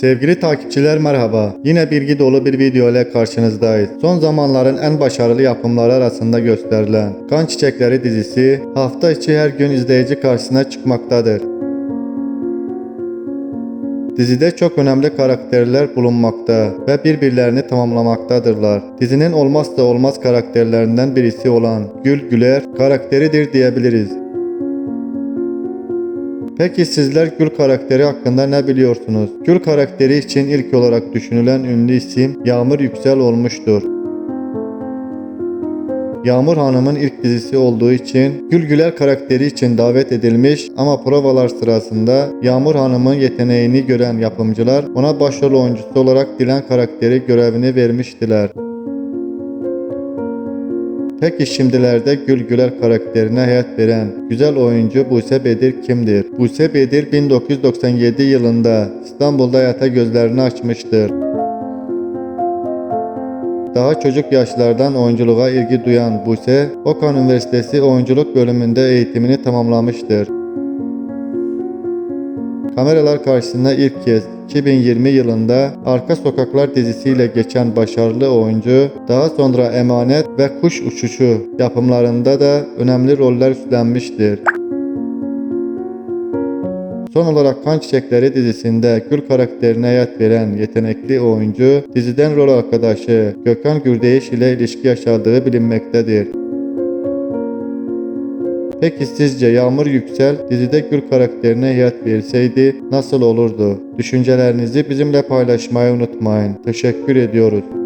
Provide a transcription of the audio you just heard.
Sevgili takipçiler merhaba. Yine bilgi dolu bir video ile karşınızdayız. Son zamanların en başarılı yapımları arasında gösterilen Kan Çiçekleri dizisi hafta içi her gün izleyici karşısına çıkmaktadır. Dizide çok önemli karakterler bulunmakta ve birbirlerini tamamlamaktadırlar. Dizinin olmazsa olmaz karakterlerinden birisi olan Gül Güler karakteridir diyebiliriz. Peki sizler Gül karakteri hakkında ne biliyorsunuz? Gül karakteri için ilk olarak düşünülen ünlü isim Yağmur Yüksel olmuştur. Yağmur Hanım'ın ilk dizisi olduğu için Gül Güler karakteri için davet edilmiş ama provalar sırasında Yağmur Hanım'ın yeteneğini gören yapımcılar ona başrol oyuncusu olarak Dilan karakteri görevini vermiştiler. Peki şimdilerde Gül Güler karakterine hayat veren güzel oyuncu Buse Bedir kimdir? Buse Bedir 1997 yılında İstanbul'da hayata gözlerini açmıştır. Daha çocuk yaşlardan oyunculuğa ilgi duyan Buse, Okan Üniversitesi oyunculuk bölümünde eğitimini tamamlamıştır. Kameralar karşısında ilk kez 2020 yılında Arka Sokaklar dizisiyle geçen başarılı oyuncu, daha sonra Emanet ve Kuş Uçuşu yapımlarında da önemli roller üstlenmiştir. Son olarak Kan Çiçekleri dizisinde Gül karakterine hayat veren yetenekli oyuncu, diziden rol arkadaşı Gökhan Gürdeyiş ile ilişki yaşadığı bilinmektedir. Peki sizce Yağmur Yüksel dizide Gül karakterine hayat verseydi nasıl olurdu? Düşüncelerinizi bizimle paylaşmayı unutmayın. Teşekkür ediyoruz.